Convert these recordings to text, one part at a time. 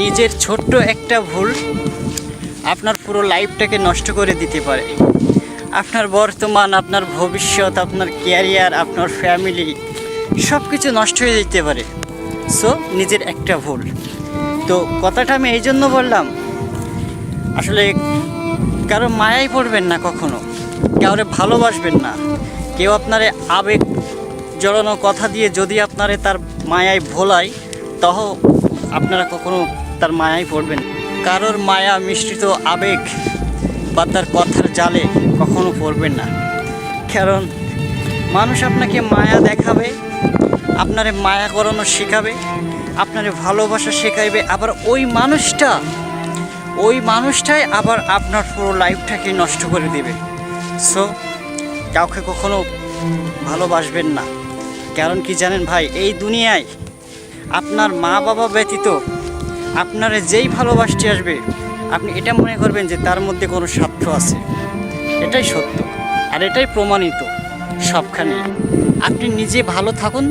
নিজের ছোট্ট একটা ভুল আপনার পুরো লাইফটাকে নষ্ট করে দিতে পারে। আপনার বর্তমান, আপনার ভবিষ্যৎ, আপনার ক্যারিয়ার আপনার ফ্যামিলি সব কিছু নষ্ট হয়ে যেতে পারে। সো নিজের একটা ভুল। তো কথাটা আমি এই জন্য বললাম, আসলে কারও মায়াই পড়বেন না কখনো, কাউরে ভালোবাসবেন না। কেউ আপনারে আবেগ জড়ানো কথা দিয়ে যদি আপনারে তার মায়ায় ভোলায়, তহ আপনারা কখনো তার মায়ায় পড়বেন কারোর মায়া মিশ্রিত আবেগ বা তার কথার জালে কখনো পড়বেন না। কারণ মানুষ আপনাকে মায়া দেখাবে, আপনারে মায়া করানো শেখাবে, আপনারে ভালোবাসা শেখাইবে। আবার ওই মানুষটা, ওই মানুষটাই আবার আপনার পুরো লাইফটাকে নষ্ট করে দেবে। সো কাউকে কখনো ভালোবাসবেন না। কারণ কি জানেন ভাই, এই দুনিয়ায় আপনার মা বাবা ব্যতীত আপনারে যেই ভালোবাসতে আসবে, আপনি এটা মনে করবেন যে তার মধ্যে কোনো স্বার্থ আছে। এটাই সত্য আর এটাই প্রমাণিত সবখানে। আপনি নিজে ভালো থাকুন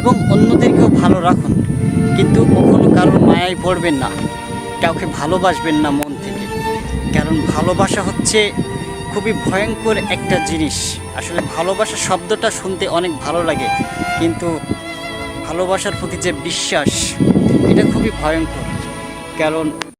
এবং অন্যদেরকেও ভালো রাখুন, কিন্তু কখনো কারোর মায়ায় পড়বেন না, কাউকে ভালোবাসবেন না মন থেকে। কারণ ভালোবাসা হচ্ছে খুবই ভয়ঙ্কর একটা জিনিস। আসলে ভালোবাসা শব্দটা শুনতে অনেক ভালো লাগে, কিন্তু ভালোবাসার প্রতি যে বিশ্বাস এটা খুবই ভয়ঙ্কর। কারণ